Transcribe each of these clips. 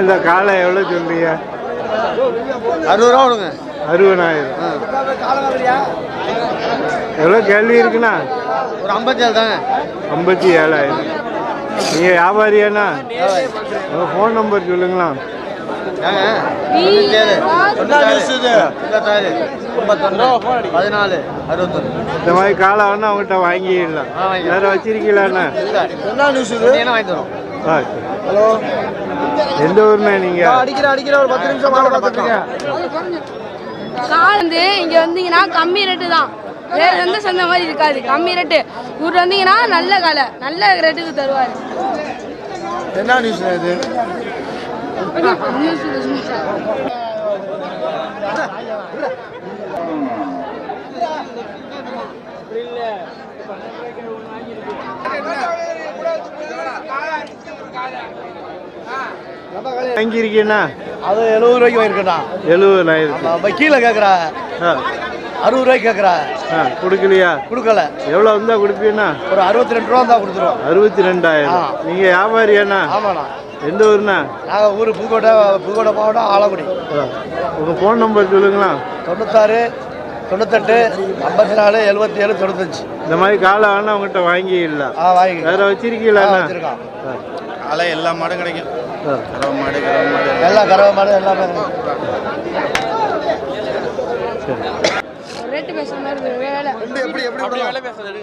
இந்த காலை எவ்வளோ சொல்றீங்க அறுபது ரூபா கொடுங்க. அறுபதாயிரம். எவ்வளோ கேள்வி இருக்குண்ணா? ஒரு ஐம்பத்தேழு தாங்க. ஐம்பத்தி ஏழாயிரம். நீங்கள் வியாபாரியாண்ணா? உங்கள் ஃபோன் நம்பர் சொல்லுங்களா பதினாலு அறுபத்தொன்று இந்த மாதிரி காலை வேணா அவங்ககிட்ட வாங்கிடலாம். வேறு வச்சிருக்கீங்களாண்ணா என்ன? நியூஸ் இது? வாங்கி தரோம் எந்த ஊர்ண்ணா நீங்கள் அடிக்கிற அடிக்கிற ஒரு பத்து நிமிஷம் மாலை இங்க வந்தீங்கன்னா கம்மி ரேட்டு தான். வேற எந்த சந்தை மாதிரி இருக்காது. கம்மி ரேட்டு இவர் வந்தீங்கன்னா நல்ல காலை. நல்ல ரேட்டுக்கு தருவாரு. என்ன நியூஸ் இது? வாங்கியிருக்கீண்ணா அது எழுபது ரூபாய்க்கு வாங்கியிருக்கேண்ணா எழுபதாயிரத்து நம்ம கீழே கேட்குறா அறுபது ரூபாய்க்கு கேட்குறா கொடுக்கலையா? கொடுக்கல. எவ்வளோ இருந்தால் கொடுப்பீண்ணா ஒரு அறுபத்தி ரெண்டு ரூபா தான் கொடுத்துருவோம். அறுபத்தி ரெண்டாயிரம். நீங்கள் வியாபாரியாண்ணா? ஆமாண்ணா. எந்த ஊர்ண்ணா? நாங்கள் ஊர் புதுக்கோட்டை புதுக்கோட்டை மாவட்டம் ஆலக்குடி உங்கள் ஃபோன் நம்பர் சொல்லுங்களா தொண்ணூத்தாறு தொண்ணூத்தெட்டு ஐம்பத்தி நாலு எழுபத்தி ஏழு தொண்ணூத்தஞ்சு. இந்த மாதிரி காலை வேணா அவங்ககிட்ட வாங்கிடலாம். ஆ வாங்கி வேற வச்சிருக்கீங்களாண்ணா வச்சிருக்கான் அலை எல்லா மாடும் கிடைக்கும். கறவை மாடு கறவை மாடு. எல்லாம் கறவை மாடு எல்லாமே. ரேட்டு பேசுற மாதிரி. வேலை. அப்படி வேலை பேசுறது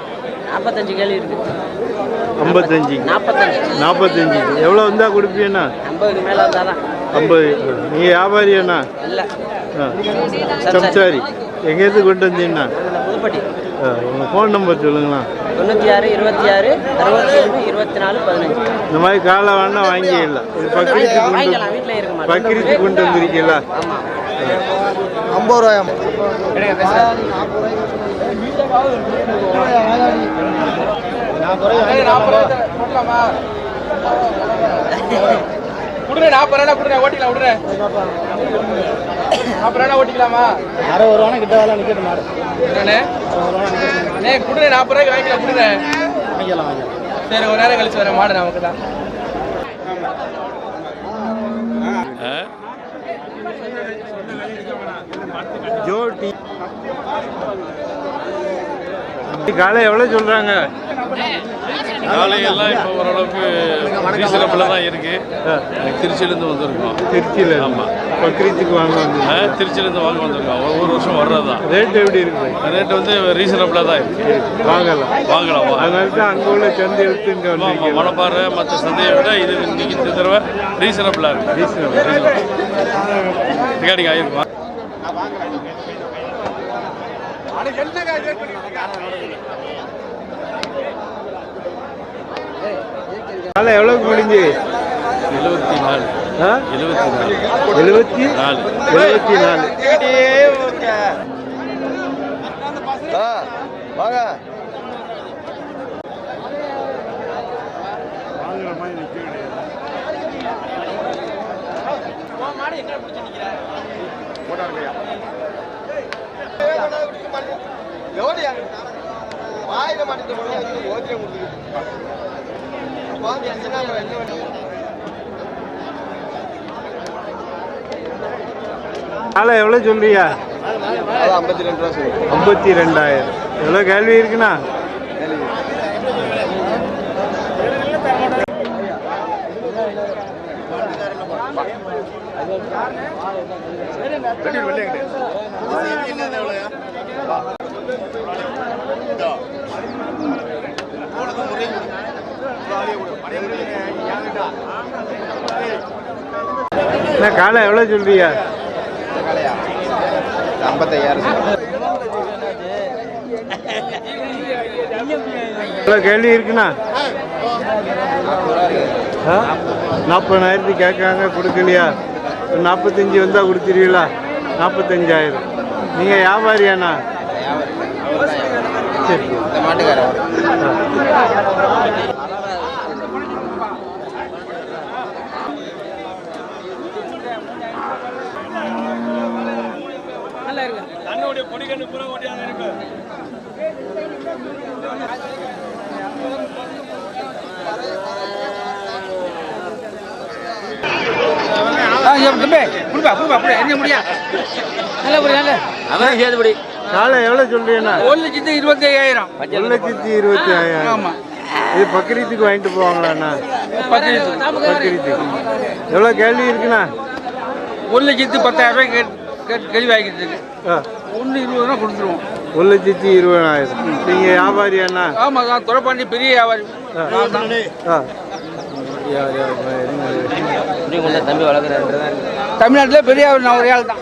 நாற்பத்தஞ்சு கேள்வி இருக்கு. ஐம்பத்தஞ்சு. நாற்பத்தஞ்சு நாற்பத்தஞ்சு எவ்வளோ வந்தால் கொடுப்பீங்கண்ணா ஐம்பதுக்கு மேலே தான். ஐம்பது. நீங்கள் வியாபாரியாண்ணா இல்லை. சம்சாரி. எங்கேருந்து கொண்டு வந்தீங்கண்ணா? புதுப்பட்டி. உங்கள் ஃபோன் நம்பர் சொல்லுங்களா தொண்ணூற்றி ஆறு இருபத்தி ஆறு அறுபத்தி ஒன்று இருபத்தி நாலு பதினஞ்சு. இந்த மாதிரி காலை வேணா வாங்கிடலாம் இது பக்ரீத்துக்கு கொண்டு பக்ரீத்துக்கு கொண்டு வந்திருக்கீங்களா? ஐம்பது ரூபாயாம் குடுறே நாற்பது ரூபா குடுறேன் ஓட்டிக்கலாம் விடுறேன் நாற்பது ரூபா ஓட்டிக்கலாமா ஒரு ரூபா கிட்ட வேலை மாடு என்னண்ணே அண்ணே குடுறே நாற்பது ரூபாய்க்கு வாங்கிக்கலாம் குடுறேன் வாங்கிக்கலாம் வாங்கிக்கலாம் சரி ஒரு நேரம் கழிச்சு வரேன் மாடு நமக்கு தான் காலை எவ்வளோ சொல்கிறாங்க காலையெல்லாம் இப்போ ஓரளவுக்கு ரீசனபிளாக தான் இருக்கு. திருச்சியிலேருந்து வந்திருக்கோம். திருச்சியில் ஆமா. பக்ரீத்துக்கு வாங்க வந்து திருச்சியிலேருந்து வாங்க வந்திருக்கோம். ஒவ்வொரு வருஷம் வர்றது? தான் ரேட் எப்படி இருக்கு? ரேட் வந்து ரீசனபிளாக தான் இருக்கு. வாங்கலாம். வாங்கலாம் வாங்க. அதனால தான் அங்கே உள்ள சந்தை எடுத்து இங்கே வந்திருக்கீங்க. மணப்பாறை மற்ற சந்தையை விட இது இன்னைக்கு இந்த தடவை ரீசனபிளாக இருக்கு. Reasonable. ரிகார்டிங் ஆகிருக்கும் காலை எவ்வளோக்கு முடிஞ்சு? எழுபத்தி நாலு. எழுபத்தி நாலு. எழுபத்தி நாலு. எழுபத்தி நாலு வாங்க. காலை எவ்வளோ சொல்றியா ஐம்பத்தி ரெண்டு ரூபா ஐம்பத்தி ரெண்டாயிரம். எவ்வளோ கேள்வி இருக்குண்ணா? என்ன காலை எவ்வளோ சொல்றியா இவ்வளோ கேள்வி இருக்குண்ணா. ஆ? நாற்பதாயிரத்துக்கு கேட்காங்க கொடுக்கலையா? நாற்பத்தஞ்சு வந்தால் கொடுத்துருவீங்களா? நாற்பத்தஞ்சாயிரம். நீங்கள் வியாபாரியாண்ணா? சரி புடிப்பா புடிப்பா புடி என்ன முடியா நல்ல புடி நல்ல அதான் சேதுபடி காலை எவ்வளோ சொல்றீங்கண்ணா ஒரு லட்சத்து இருபத்தி ஐயாயிரம் ஒரு லட்சத்தி இருபத்தி ஐயாயிரம் ஆமா. இது பக்ரீத்துக்கு வாங்கிட்டு போவாங்களாண்ணா பக்ரீத்துக்கு. எவ்வளோ கேள்வி இருக்குண்ணா? ஒரு லட்சத்து பத்தாயிரம் ரூபாய் கேள்வி வாங்கிட்டு இருக்கு. ஆ ஒன்று இருபது ரூபா கொடுத்துருவோம். ஒரு லட்சத்தி இருபதாயிரம். நீங்கள் வியாபாரியாண்ணா ஆமா நான் துறப்பாண்டி பெரிய வியாபாரி. தமிழ்நாட்டில் பெரிய வியாபாரி நான் ஒரு ஆள் தான்.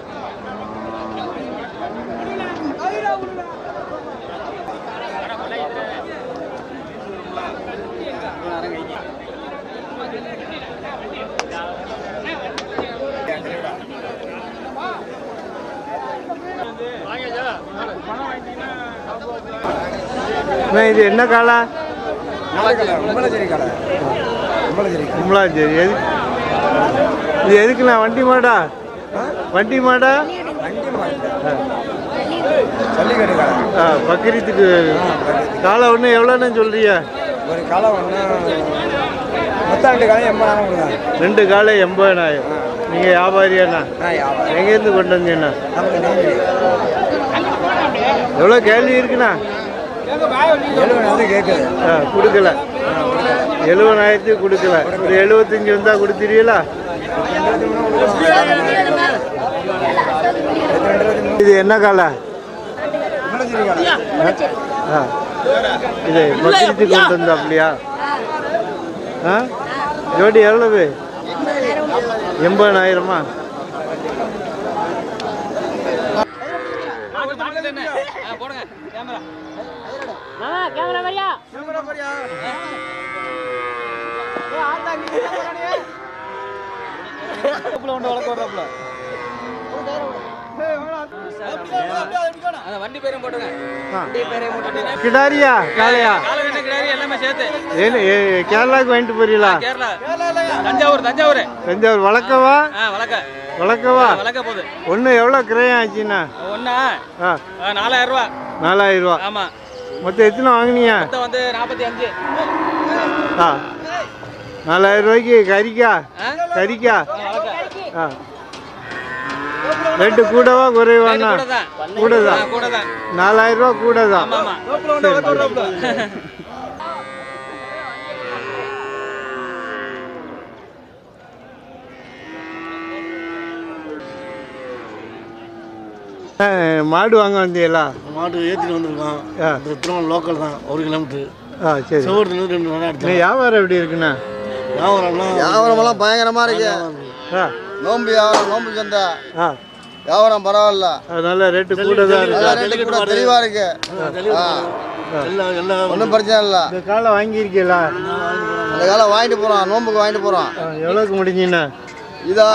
இது என்ன காலா? கும்பலாச்சேரி எது இது எதுக்குண்ணா வண்டி மாடா? வண்டி மாடா? ஆ பக்ரீத்துக்கு காலை ஒன்று எவ்வளோண்ணே சொல்றியா ஒரு காலை ஒன்று ரெண்டு காலம் எண்பதாயிரம் ரெண்டு காலை எண்பதாயிரம். நீங்கள் வியாபாரியாண்ணா? எங்கேருந்து கொண்டு வந்தீங்கண்ணா? எவ்வளோ கேள்வி இருக்குண்ணா? ஆ கொடுக்கல. எழுபதாயிரத்துக்கு கொடுக்கல. ஒரு எழுபத்தஞ்சு வந்தா கொடுத்துருவீங்களா? இது என்ன காலை? ஆ. இது பக்ரீத்துக்கு கொண்டு வந்தா அப்படியா? ஆ? ஜோடி எவ்வளவு? எண்பதாயிரமா? மாமா கேமரா வரியா வண்டி பேரும் போட்டுங்க. ஆ. கிடாரியா? காளையா காலகட்ட கிடையாது எல்லாமே சேர்த்து. ஏன்னு ஏ- கேரளாவுக்கு வாங்கிட்டு போறீங்களா? கேரளா. தஞ்சாவூர் தஞ்சாவூர். தஞ்சாவூர் வளர்க்கவா ஆ வழக்க. வளர்க்கவா வழக்க போகுது. ஒன்று எவ்வளோ கிரயம் ஆச்சுண்ணா ஒன்றா நாலாயிரம் ரூபா. நாலாயிரம் ரூபா. ஆமா. மொத்தம் எத்தனை வாங்கினீங்க? வந்து நாற்பத்தி அஞ்சு. ஆ. நாலாயிரம் ரூபாய்க்கு கறிக்கா? கறிக்கா? ஆ. ரேட்டு கூடவா குறைவாண்ணா? கூட தான் நாலாயிரம் ரூபா கூட தான் மாடு வாங்க வந்தீங்களா? மாட்டு ஏற்றிட்டு வந்திருக்கோம் இந்த லோக்கல் தான் ஒரு கிலோமீட்டர் ஆ சரி. சோறுலேருந்து ரெண்டு நேரம் நீ எடுத்தேன் வியாபாரம் எப்படி இருக்குண்ணா? வியாபாரம்னா வியாபாரமெல்லாம் பயங்கரமா இருக்கு. ஆ. நோம்பு வியாபாரம் நோம்பு சந்தை. ஆ. வியாபாரம் பரவாயில்ல. அதனால ரேட்டு கூட தான் ரேட்டு கூட தெளிவா இருக்கு. ஒன்றும் பிரச்சனை இல்லை. இந்த காலை வாங்கியிருக்கீங்களா? அந்த காலம் வாங்கிட்டு போறோம் நோம்புக்கு வாங்கிட்டு போறோம் ஆ, எவ்வளோக்கு முடிஞ்சுண்ணா இதா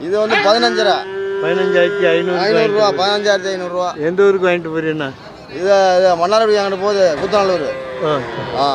இது வந்து பதினஞ்சரை. பதினஞ்சாயிரத்தி ஐநூறு ஐநூறுரூவா பதினஞ்சாயிரத்தி ஐநூறுரூவா எந்த ஊருக்கு வாங்கிட்டு போறீங்கண்ணா இது மன்னார்குடி அங்கிட்டு போகுது புத்தநல்லூர் ஆ. ஆ.